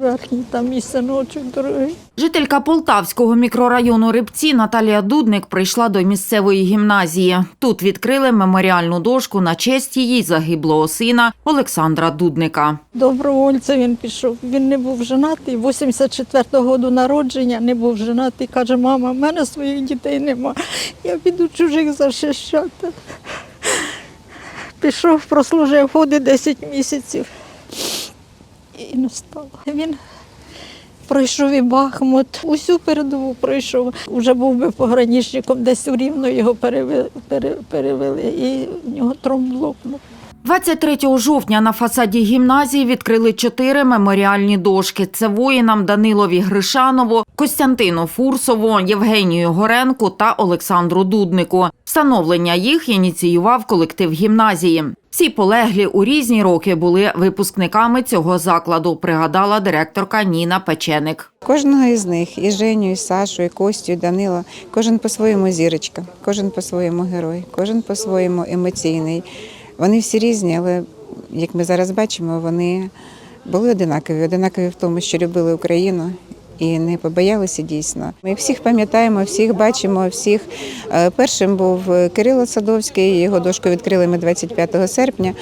Верхній там мій синочок дорогий. Жителька Полтавського мікрорайону Рибці Наталія Дудник прийшла до місцевої гімназії. Тут відкрили меморіальну дошку на честь її загиблого сина Олександра Дудника. Добровольцем він пішов. Він не був женатий, 84-го року народження, не був женатий. Каже, мама, в мене своїх дітей нема. Я піду чужих захищати. Пішов, прослужив ходи 10 місяців. Не стало. Він пройшов і Бахмут, усю передову пройшов. Уже був би пограничником, десь у Рівно його перевели, і в нього тромб лопнув. 23 жовтня на фасаді гімназії відкрили чотири меморіальні дошки. Це воїнам Данилові Гришанову, Костянтину Фурсову, Євгенію Горенку та Олександру Дуднику. Встановлення їх ініціював колектив гімназії. Всі полеглі у різні роки були випускниками цього закладу, пригадала директорка Ніна Печеник. Кожного із них, і Женю, і Сашу, і Костю, і Данила, кожен по-своєму зірочка, кожен по-своєму герой, кожен по-своєму емоційний. Вони всі різні, але як ми зараз бачимо, вони були одинакові, одинакові в тому, що любили Україну. І не побоялися дійсно. Ми всіх пам'ятаємо, всіх бачимо, всіх. Е, Першим був е, Кирило Садовський, його дошку відкрили ми 25 серпня,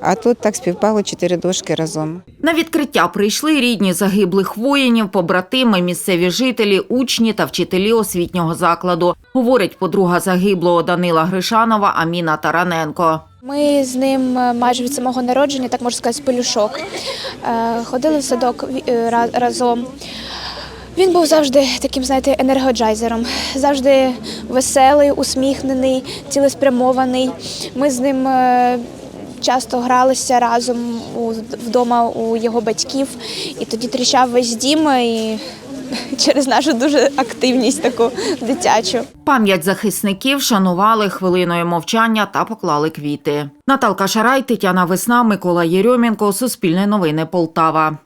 а тут так співпало чотири дошки разом. На відкриття прийшли рідні загиблих воїнів, побратими, місцеві жителі, учні та вчителі освітнього закладу. Говорить подруга загиблого Данила Гришанова Аміна Тараненко. Ми з ним е, майже від самого народження, так можна сказати, з пелюшок. Ходили в садок разом. Він був завжди таким, знаєте, енергоджайзером, завжди веселий, усміхнений, цілеспрямований. Ми з ним е, часто гралися разом вдома у його батьків, і тоді тріщав весь дім і через нашу дуже активність таку дитячу. Пам'ять захисників шанували хвилиною мовчання та поклали квіти. Наталка Шарай, Тетяна Весна, Микола Єрьомінко, Суспільне новини Полтава.